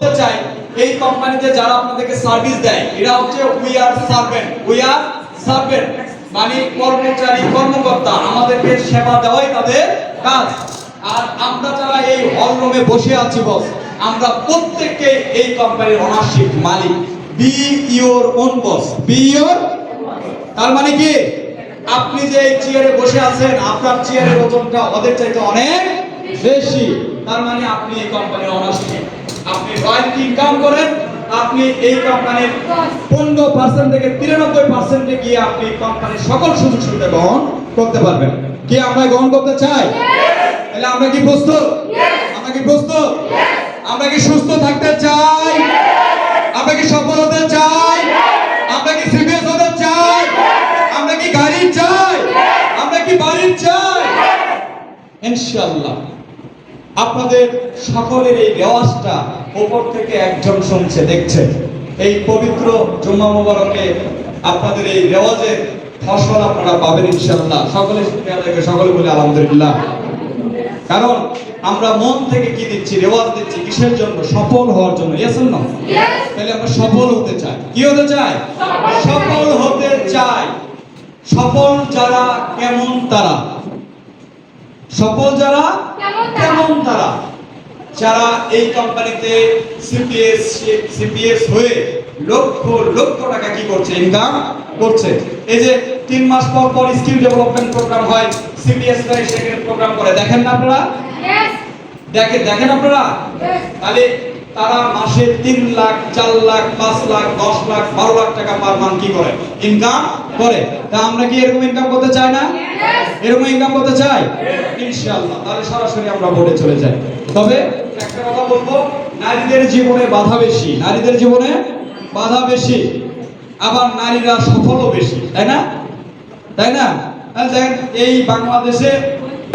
বলতে চাই, এই কোম্পানিতে যারা আপনাদেরকে সার্ভিস দেয়, এরা হচ্ছে we are servant we are servant মানে কর্মচারী, কর্মকর্তা, আমাদেরকে সেবা দেওয়াই তাদের কাজ। আর আমরা যারা এই হল রুমে বসে আছি বস আমরা প্রত্যেককে এই কোম্পানির ownership Malik. Be your own boss be your তার মানে কি? আপনি যে এই চেয়ারে বসে আছেন, আপনার চেয়ারের ওজনটা ওদের চাইতে অনেক বেশি। তার মানে আপনি এই কোম্পানির অনার্সিপ আপনি রয়্যালটি ইনকাম করেন, আপনি এই কোম্পানির পনেরো পার্সেন্ট থেকে তিরানব্বই পার্সেন্টে গিয়ে আপনি কোম্পানির সকল সুযোগ সুবিধা গ্রহণ করতে পারবেন। কি আমরা গ্রহণ করতে চাই? তাহলে আমরা কি প্রস্তুত? আমরা কি প্রস্তুত? আমরা কি সুস্থ থাকতে চাই? আমরা কি সফল হতে চাই? আমরা কি সিবিএস হতে চাই? আমরা কি গাড়ি চাই? আমরা কি বাড়ি চাই? ইনশাআল্লাহ। আপনাদের সকলের এই রেওয়াজটা উপর থেকে একজন শুনছে দেখছে। এই পবিত্র জুম্মা মোবারকে আপনাদের এই রেওয়াজের ফসল আপনারা পাবেন ইনশাআল্লাহ। সকলে শুক্রিয়া সকলে বলে আলহামদুলিল্লাহ। কারণ আমরা মন থেকে কি দিচ্ছি রেওয়াজ দিচ্ছি কিসের জন্য? সফল হওয়ার জন্য ইয়েস না তাহলে আমরা সফল হতে চাই। কি হতে চাই? সফল হতে চাই। সফল যারা কেমন তারা? সফল যারা কেমন তারা? যারা এই কোম্পানিতে সিপিএস সিপিএস হয়ে লক্ষ লক্ষ টাকা কি করছে ইনকাম করছে এই যে তিন মাস পর পর স্কিল ডেভেলপমেন্ট প্রোগ্রাম হয় সিপিএস সেকেন্ড প্রোগ্রাম করে দেখেন না আপনারা. দেখেন দেখেন আপনারা. তাহলে তারা মাসে তিন লাখ চার লাখ পাঁচ লাখ দশ লাখ বারো লাখ টাকা পার মান কি করে? ইনকাম করে। তা আমরা কি এরকম ইনকাম করতে চাই না? এরকম ইনকাম করতে চাই? ইনশাআল্লাহ। তাহলে সরাসরি আমরা ভোটে চলে যাই। তবে একটা কথা বলব নারীদের জীবনে বাধা বেশি। নারীদের জীবনে বাধা বেশি। আবার নারীরা সফলও বেশি। তাই না? তাই না? তাহলে দেখেন এই বাংলাদেশে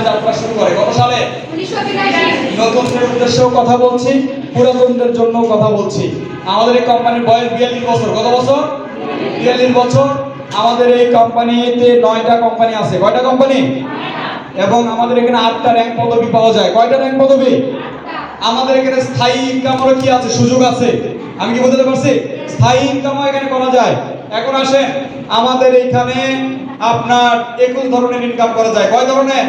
যাত্রা শুরু করে। কত সালে? বিরাশি। উদ্দেশ্যেও কথা বলছি। পুরাতনদের জন্য কথা বলছি। আমাদের এই কোম্পানির বয়স বিয়াল্লিশ বছর। কত বছর? বিয়াল্লিশ বছর। আমাদের এই কোম্পানিতে নয়টা কোম্পানি আছে। কয়টা কোম্পানি? এবং আমাদের এখানে আটটা র্যাঙ্ক পদবি পাওয়া যায়। কয়টা র্যাঙ্ক পদবি? আমাদের এখানে স্থায়ী ইনকামেরও কি আছে? সুযোগ আছে। আমি কি বোঝাতে পারছি? স্থায়ী ইনকামও এখানে করা যায়। এখন আসেন, আমাদের এইখানে আপনার একুশ ধরনের ইনকাম করা যায়। কয় ধরনের?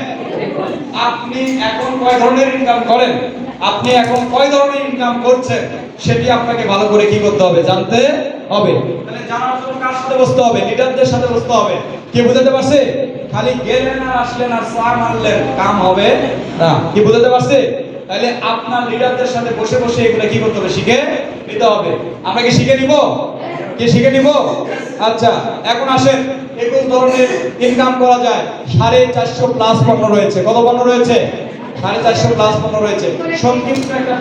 আপনি এখন কয় ধরনের ইনকাম করেন? আপনি এখন কয় ধরনের ইনকাম করছেন, সেটি আপনাকে ভালো করে কি করতে হবে, জানতে হবে। তাহলে জানার জন্য কার সাথে বসতে হবে? লিডারদের সাথে বসতে হবে। কি বুঝাতে পারছে? খালি গেলেন আর আসলেন আর চা মারলেন, কাম হবে না। কি বুঝাতে পারছে? তাহলে আপনার লিডারদের সাথে বসে বসে এগুলো কি করতে হবে? শিখে নিতে হবে। আমরা কি শিখে নিব? কি শিখে নিব? আচ্ছা এখন আসেন, একুশ ধরনের ইনকাম করা যায়। সাড়ে চারশো প্লাস পণ্য রয়েছে। কত পণ্য রয়েছে? সাড়ে চারশো প্লাস পণ্য রয়েছে সংক্ষিপ্ত একটা